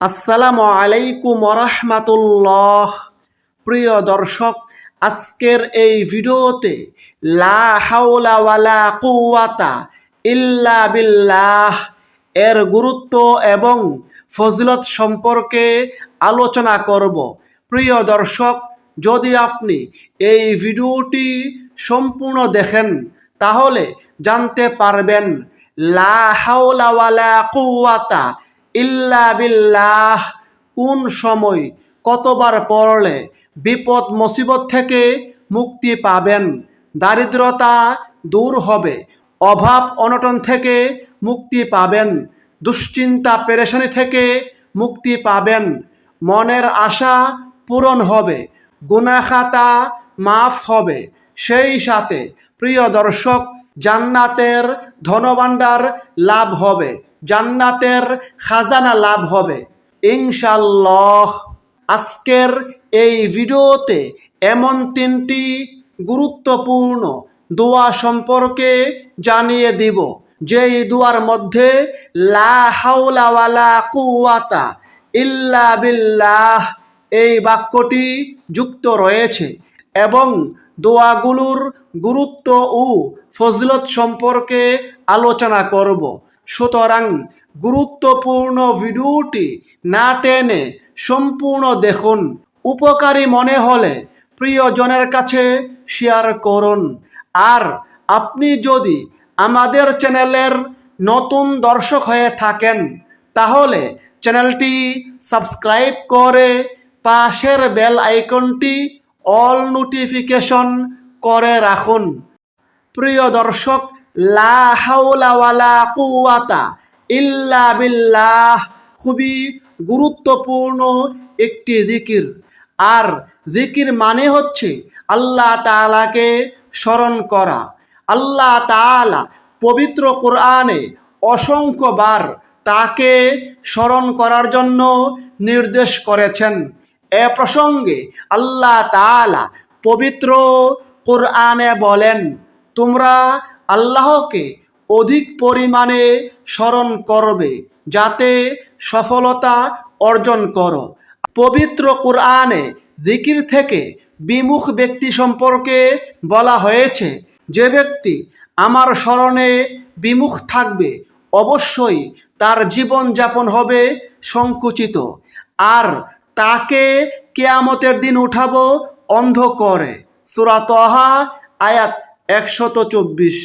আসসালামু আলাইকুম রহমাতুল্লাহ প্রিয় দর্শক, আজকের এই ভিডিওতে লা হাওলা ওয়ালা কুওয়াতা ইল্লা বিল্লাহ এর গুরুত্ব এবং ফজিলত সম্পর্কে আলোচনা করব। প্রিয় দর্শক, যদি আপনি এই ভিডিওটি সম্পূর্ণ দেখেন, তাহলে জানতে পারবেন লা হাওলা ওয়ালা কুওয়াতা ইল্লা বিল্লাহ, কোন সময় কতবার পড়লে বিপদ মুসিবত থেকে মুক্তি পাবেন? দারিদ্রতা দূর হবে, অভাব অনটন থেকে মুক্তি পাবেন, দুশ্চিন্তা পেরেশানি থেকে মুক্তি পাবেন, মনের আশা পূরণ হবে গুনাখাতা মাফ হবে। সেই সাথে প্রিয় দর্শক, জান্নাতের ধনভাণ্ডার লাভ হবে। জান্নাতের খাজানা লাভ হবে। ইনশাল্লাহ আজকের এই ভিডিওতে এমন তিনটি গুরুত্বপূর্ণ দোয়া সম্পর্কে জানিয়ে দিব। যেই দোয়ার মধ্যে, লা হাওলা ইল্লা বিল্লাহ এই বাক্যটি যুক্ত রয়েছে এবং দোয়াগুলোর গুরুত্ব ও ফজলত সম্পর্কে আলোচনা করব। সুতরাং গুরুত্বপূর্ণ ভিডিওটি না টেনে সম্পূর্ণ দেখুন। উপকারী মনে হলে প্রিয়জনের কাছে শেয়ার করুন। আর আপনি যদি আমাদের চ্যানেলের নতুন দর্শক হয়ে থাকেন, তাহলে চ্যানেলটি সাবস্ক্রাইব করে পাশের বেল আইকনটি অল নোটিফিকেশন করে রাখুন। প্রিয় দর্শক লা হাওলা ওয়ালা ইল্লা বিল্লাহ। খুবই গুরুত্বপূর্ণ একটি জিকির। আর জিকির মানে হচ্ছে আল্লাহ তাআলাকে স্মরণ করা। আল্লাহ তাআলা পবিত্র কোরআনে অসংখ্যবার তাকে স্মরণ করার জন্য নির্দেশ করেছেন। এ প্রসঙ্গে আল্লাহ তাআলা পবিত্র কোরআনে বলেন, তোমরা আল্লাহকে অধিক পরিমাণে স্মরণ করবে, যাতে সফলতা অর্জন করো। পবিত্র কোরআনে জিকির থেকে বিমুখ ব্যক্তি সম্পর্কে বলা হয়েছে, যে ব্যক্তি আমার স্মরণে বিমুখ থাকবে, অবশ্যই তার জীবন যাপন হবে সংকুচিত, আর তাকে কেয়ামতের দিন উঠাবো অন্ধ করে সুরাতহা আয়াত একশত চব্বিশ।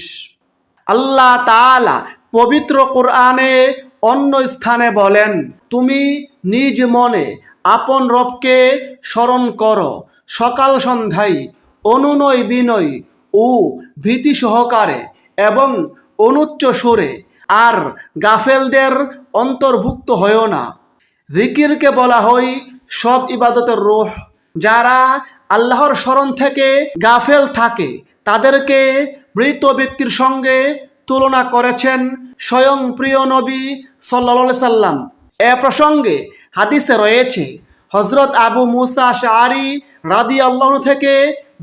আল্লাহ তাআলা পবিত্র কোরআনে অন্য স্থানে বলেন, তুমি নিজ মনে আপন রবকে স্মরণ করো। সকাল সন্ধ্যায় অনুনয় বিনয় ও ভীতি সহকারে এবং অনুচ্চ সুরে আর গাফেলদের অন্তর্ভুক্ত হয়েও না। জিকিরকে বলা হয় সব ইবাদতের রোহ। যারা আল্লাহর স্মরণ থেকে গাফেল থাকে তাদেরকে মৃত ব্যক্তির সঙ্গে তুলনা করেছেন স্বয়ং প্রিয় নবী সাল্লা সাল্লাম। এ প্রসঙ্গে হাদিসে রয়েছে হজরত আবু মুসা শাহরি রাদি আল্লাহ থেকে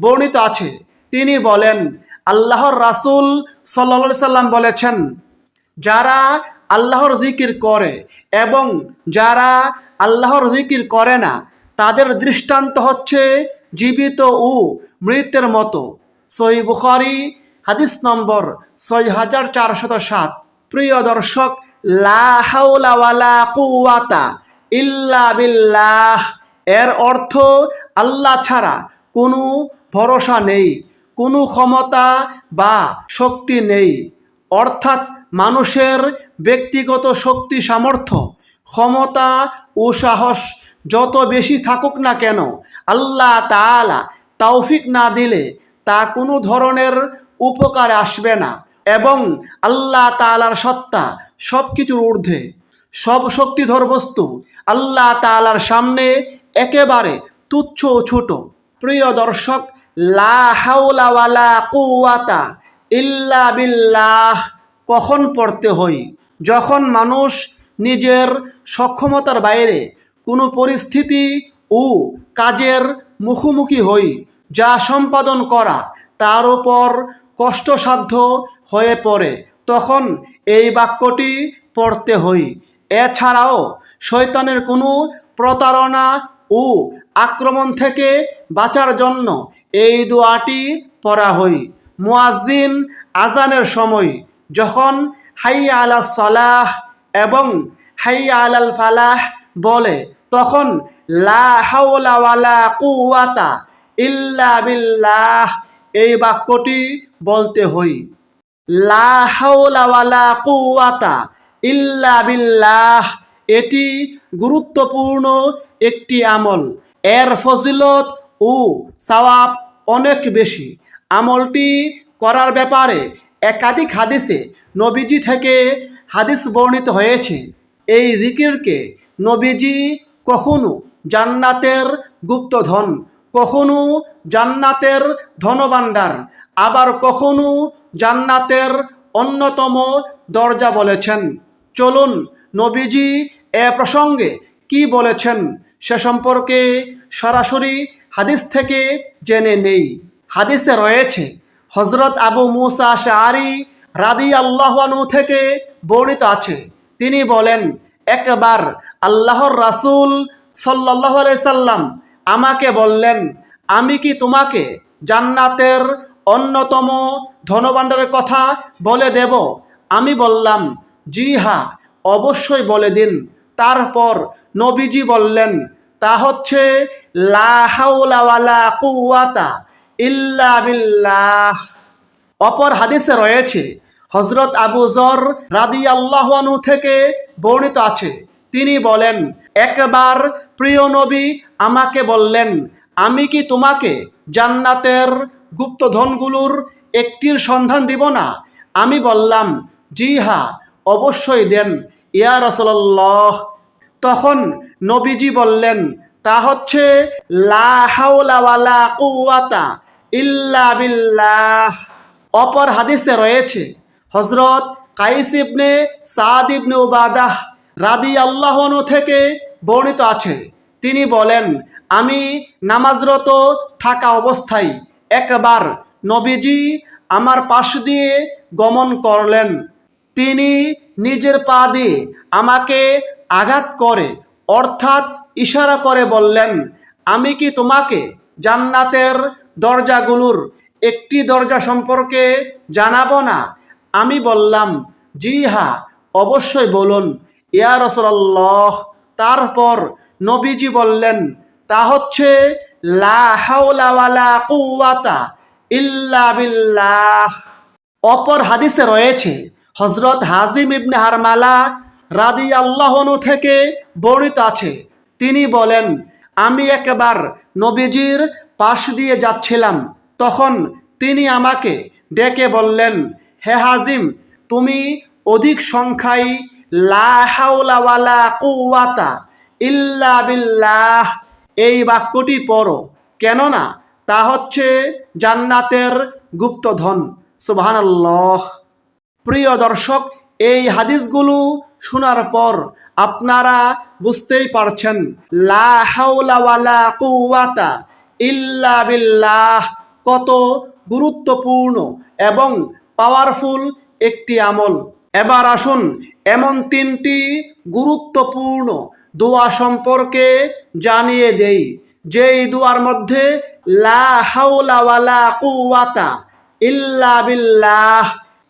বর্ণিত আছে। তিনি বলেন, আল্লাহর রাসূল সাল্লা সাল্লাম বলেছেন, যারা আল্লাহর জিকির করে এবং যারা আল্লাহর জিকির করে না, তাদের দৃষ্টান্ত হচ্ছে জীবিত ও মৃতের মতো। সই বুখারি, হাদিস নম্বর ছয় হাজার চারশত সাত। প্রিয় দর্শক ইল্লা বিল্লাহ। এর অর্থ আল্লাহ ছাড়া কোনো ভরসা নেই, কোনো ক্ষমতা বা শক্তি নেই। অর্থাৎ মানুষের ব্যক্তিগত শক্তি, সামর্থ্য, ক্ষমতা ও সাহস যত বেশি থাকুক না কেন, আল্লাহ তাআলা তৌফিক না দিলে তা কোনো ধরনের উপকার আসবে না। এবং আল্লাহ তালার সত্তা সব কিছুর ঊর্ধ্বে। সব শক্তিধর বস্তু আল্লাহ তালার সামনে একেবারে তুচ্ছ ছোট। প্রিয় দর্শক, লা হাওলা ওয়ালা ইল্লা বিল্লাহ কখন পড়তে হয়? যখন মানুষ নিজের সক্ষমতার বাইরে কোনো পরিস্থিতি ও কাজের মুখোমুখি হই যা সম্পাদন করা, তার উপর কষ্টসাধ্য হয়ে পড়ে, তখন এই বাক্যটি পড়তে হই। এছাড়াও, শয়তানের কোনো প্রতারণা ও আক্রমণ থেকে বাঁচার জন্য এই দোয়াটি পড়া হই। মুয়াজ্জিন আজানের সময় যখন হাইয়া আলা সালাহ এবং হাইয়া আলাল ফালাহ বলে, তখন লা হাওলা ওয়ালা কুওয়াতা ইল্লা বিল্লাহ, এই বাক্যটি বলতে হই। লা ইল্লা বিল্লাহ, এটি গুরুত্বপূর্ণ একটি আমল। এর ফজিলত ও সওয়াব অনেক বেশি। আমলটি করার ব্যাপারে একাধিক হাদিসে নবীজি থেকে হাদিস বর্ণিত হয়েছে। এই জিকিরকে নবীজি কখনো জান্নাতের গুপ্তধন কখনো জান্নাতের ধনভাণ্ডার, আবার কখনো জান্নাতের অন্যতম দরজা বলেছেন। চলুন নবীজি এ প্রসঙ্গে কি বলেছেন সে সম্পর্কে সরাসরি হাদিস থেকে জেনে নেই। হাদিসে রয়েছে হজরত আবু মুসা শাহরি রাদি আল্লাহানু থেকে বর্ণিত আছে। তিনি বলেন, একবার আল্লাহর রাসূল সাল্লাহ সাল্লাম আমাকে বললেন, আমি কি তোমাকে জান্নাতের অন্যতম ধনভাণ্ডারের কথা বলে দেব? আমি বললাম, জি হা, অবশ্যই বলে দিন। তারপর নবীজি বললেন, তা হচ্ছে অপর হাদিসে রয়েছে হজরত আবু জর রাদি আল্লাহানু থেকে বর্ণিত আছে। তিনি বলেন, একবার প্রিয় নবী আমাকে বললেন, আমি কি তোমাকে জান্নাতের গুপ্তধনগুলোর একটির সন্ধান দিব না? আমি বললাম, জি হা, অবশ্যই দেন। ইয়া রসল্লাহ তখন নবীজি বললেন, তা হচ্ছে ইল্লা অপর হাদিসে রয়েছে হজরত কাইস ইবনে সাদ ইবনে উবাদাহ রাদি আল্লাহনু থেকে বর্ণিত আছে। তিনি বলেন, আমি নামাজরত থাকা অবস্থায় একবার নবীজি আমার পাশ দিয়ে গমন করলেন। তিনি নিজের পা দিয়ে আমাকে আঘাত করে, অর্থাৎ ইশারা করে বললেন, আমি কি তোমাকে জান্নাতের দরজাগুলোর একটি দরজা সম্পর্কে জানাব না? আমি বললাম, জি হা অবশ্যই বলুন। ইয়া রসল্লাহ তারপর নবীজি বললেন, তা হচ্ছে অপর হাদিসে রয়েছে হজরত হাজিম ইবনে হারমালা রাদি আল্লাহনু থেকে বর্ণিত আছে। তিনি বলেন, আমি একবার নবীজির পাশ দিয়ে যাচ্ছিলাম, তখন তিনি আমাকে ডেকে বললেন, হে হাজিম তুমি অধিক সংখ্যায় লা হাওলা ওয়ালা কুওয়াতা ইল্লা বিল্লাহ। এই বাক্যটি পড়ো। কেননা তা হচ্ছে জান্নাতের গুপ্তধন। সুবহানাল্লাহ। প্রিয় দর্শক, এই হাদিসগুলো শোনার পর আপনারা বুঝতেই পারছেন, লা হাওলা ওয়ালা কুওয়াতা ইল্লা বিল্লাহ কত গুরুত্বপূর্ণ এবং পাওয়ারফুল একটি আমল। এবার আসুন এমন তিনটি গুরুত্বপূর্ণ দোয়া সম্পর্কে জানিয়ে দেই। যেই দোয়ার মধ্যে, লা কুওয়াতা ইল্লা বিল্লাহ,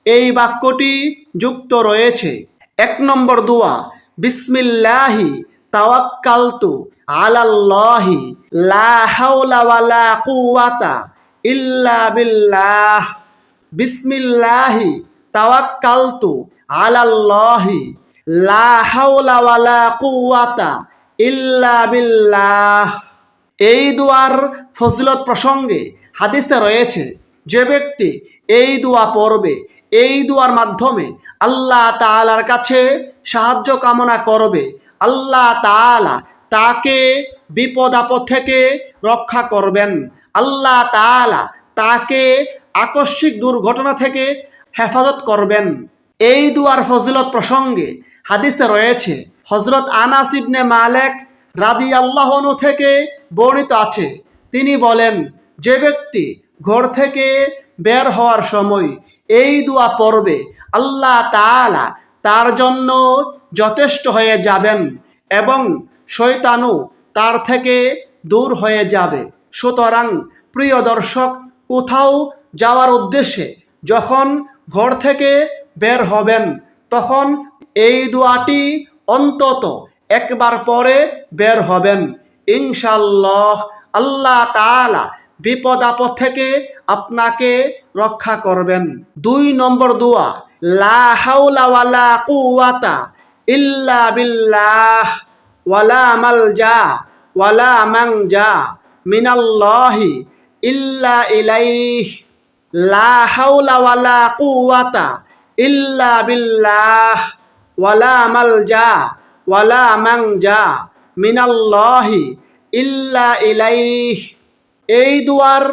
এই বাক্যটি যুক্ত রয়েছে। এক নম্বর দোয়া, বিসমিল্লাহি তাওয়াক্কালতু আলাল্লাহি, লা হাওলা ওয়ালা কুওয়াতা ইল্লা বিল্লাহ, বিসমিল্লাহি তাওয়াক্কালতু আলাল্লাহি, লা হাওলা ওয়ালা কুওয়াতা ইল্লা বিল্লাহ। এই দুয়ার ফজিলত প্রসঙ্গে হাদিসে রয়েছে, যে ব্যক্তি এই দোয়া পড়বে, এই দোয়ার মাধ্যমে আল্লাহ তাআলার কাছে সাহায্য কামনা করবে, আল্লাহ তাআলা তাকে বিপদ আপদ থেকে রক্ষা করবেন, আল্লাহ তাআলা তাকে আকস্মিক দুর্ঘটনা থেকে হেফাজত করবেন। এই দুয়ার ফজিলত প্রসঙ্গে হাদিসে রয়েছে হজরত আনাস ইবনে মালেক রাদি আল্লাহনু থেকে বর্ণিত আছে। তিনি বলেন, যে ব্যক্তি ঘর থেকে বের হওয়ার সময় এই দোয়া পড়বে, আল্লাহ তাআলা তার জন্য যথেষ্ট হয়ে যাবেন এবং শয়তানও তার থেকে দূর হয়ে যাবে। সুতরাং, প্রিয় দর্শক, কোথাও যাওয়ার উদ্দেশ্যে যখন ঘর থেকে বের হবেন। তখন এই দোয়াটি অন্তত একবার পরে বের হবেন। ইনশাল্লাহ আল্লাহ তালা বিপদ আপদ থেকে আপনাকে রক্ষা করবেন। দুই নম্বর দোয়া, লা হাওলা ওয়ালা ইল্লা বিল্লাহ ওয়ালা মালজা ওয়ালা মানজা মিনাল্লাহি ইল্লা ইলাইহ। লা হাওলা ওয়ালা ইল্লা বিল্লাহ, ওয়ালা মালজা, ওয়ালা মানজা মিনাল্লাহি ইল্লা ইলাইহ। এই দুয়ার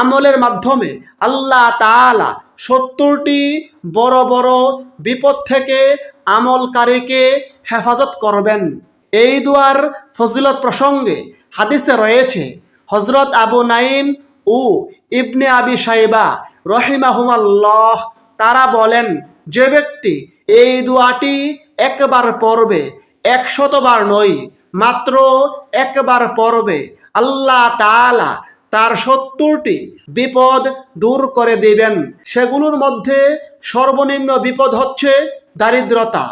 আমলের মাধ্যমে আল্লাহ তাআলা সত্তরটি বড় বড় বিপদ থেকে আমলকারীকে হেফাজত করবেন। এই দুয়ার ফজিলত প্রসঙ্গে হাদিসে রয়েছে হজরত আবু নাইম ও ইবনে আবি সাইবা রহিমাহুমাল্লাহ তারা বলেন, যে ব্যক্তি এই দুয়াটি একবার পড়বে, একশতবার নয়, মাত্র একবার পড়বে, আল্লাহ তাআলা তার সত্তরটি বিপদ দূর করে দিবেন। সেগুলোর মধ্যে সর্বনিম্ন বিপদ হচ্ছে দারিদ্রতা,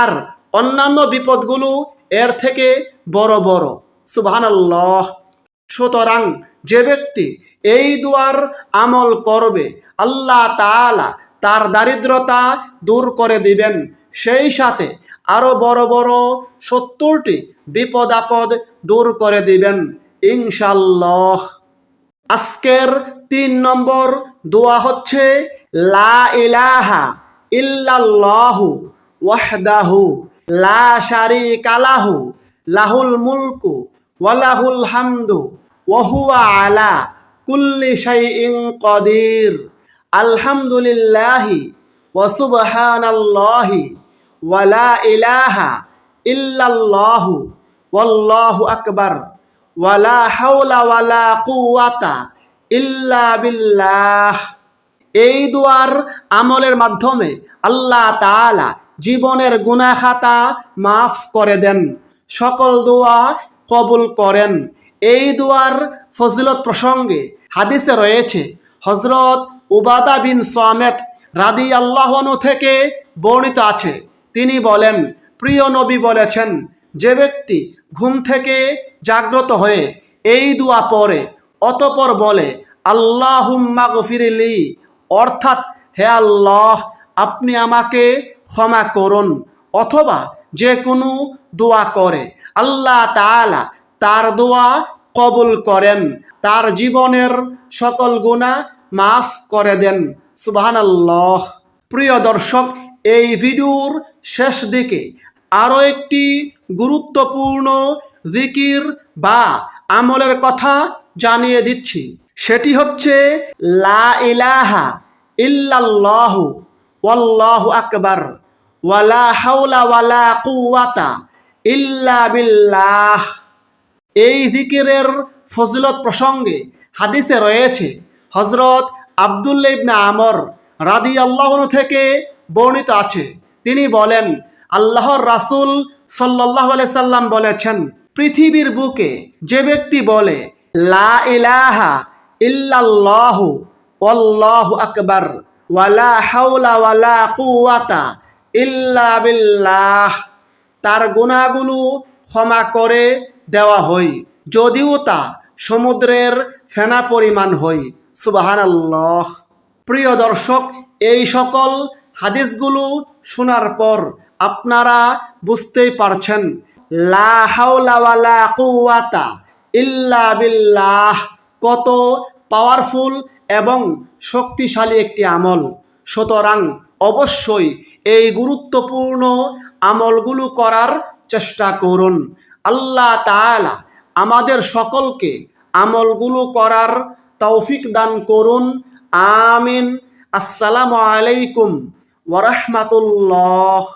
আর অন্যান্য বিপদগুলো এর থেকে বড় বড়। সুবহানাল্লাহ। সুতরাং যে ব্যক্তি এই দুয়ার আমল করবে, আল্লাহ তাআলা তার দারিদ্রতা দূর করে দিবেন। সেই সাথে আরও বড় বড় সত্তরটি বিপদ আপদ দূর করে দিবেন। ইনশাল্লাহ আজকের তিন নম্বর দোয়া হচ্ছে, লা ইলাহা ইল্লাল্লাহু ওয়াহদাহু লা শারিকা লাহু, লাহুল মুলকু ওয়ালাহুল হামদু ওয়াহুয়া আলা কুল্লি শাইইন কদির। আলহামদুলিল্লাহি ওয়া সুবহানাল্লাহি ওয়ালা ইলাহা ইল্লাল্লাহু ওয়াল্লাহু আকবার ওয়ালা হাওলা ওয়ালা কুওয়াতা ইল্লা বিল্লাহ। এই দুয়ার আমলের মাধ্যমে আল্লাহ তাআলা জীবনের গুনাহ খাতা মাফ করে দেন, সকল দোয়া কবুল করেন। এই দুয়ার ফজিলত প্রসঙ্গে হাদিসে রয়েছে হজরত উবাদা বিন সামেত রাদি আল্লাহনু থেকে বর্ণিত আছে। তিনি বলেন, প্রিয় নবী বলেছেন, যে ব্যক্তি ঘুম থেকে জাগ্রত হয়ে এই দোয়া পড়ে, অতপর বলে, আল্লাহুম্মা গফিরিলি অর্থাৎ, হে আল্লাহ, আপনি আমাকে ক্ষমা করুন অথবা যে কোনো দোয়া করে। আল্লাহ তাআলা তার দোয়া কবুল করেন। তার জীবনের সকল গুণা মাফ করে দেন। সুবহানাল্লাহ। প্রিয় দর্শক, এই ভিডিওর শেষ দিকে আরও একটি গুরুত্বপূর্ণ জিকির বা আমলের কথা জানিয়ে দিচ্ছি। সেটি হচ্ছে, লা ইলাহা ইল্লাল্লাহু ওয়াল্লাহু আকবার ওয়ালা হাওলা ওয়ালা কুওয়াতা ইল্লা বিল্লাহ। এই জিকিরের ফজিলত প্রসঙ্গে হাদিসে রয়েছে হজরত আবদুল্লা ইবনে আমর রাদি আল্লাহ থেকে বর্ণিত আছে। তিনি বলেন, আল্লাহর রাসূল সাল্লাহ সাল্লাম বলেছেন, পৃথিবীর বুকে যে ব্যক্তি বলে, লা ইলাহা ইল্লাল্লাহু ওয়াল্লাহু আকবার ওয়ালা হাওলা ওয়ালা কুওয়াতা ইল্লা বিল্লাহ, তার গুণাগুলো ক্ষমা করে দেওয়া হয়, যদিও তা সমুদ্রের ফেনা পরিমাণ হয়। সুবাহান আল্লাহ প্রিয় দর্শক, এই সকল হাদিসগুলো শোনার পর আপনারা বুঝতেই পারছেন ইল্লা বিল্লাহ, কত পাওয়ারফুল এবং শক্তিশালী একটি আমল। সুতরাং অবশ্যই এই গুরুত্বপূর্ণ আমলগুলো করার চেষ্টা করুন। আল্লাহ তাআলা আমাদের সকলকে আমলগুলো করার তৌফিক দান করুন। আমিন। আসসালামু আলাইকুম ওরহমাতুল্লাহ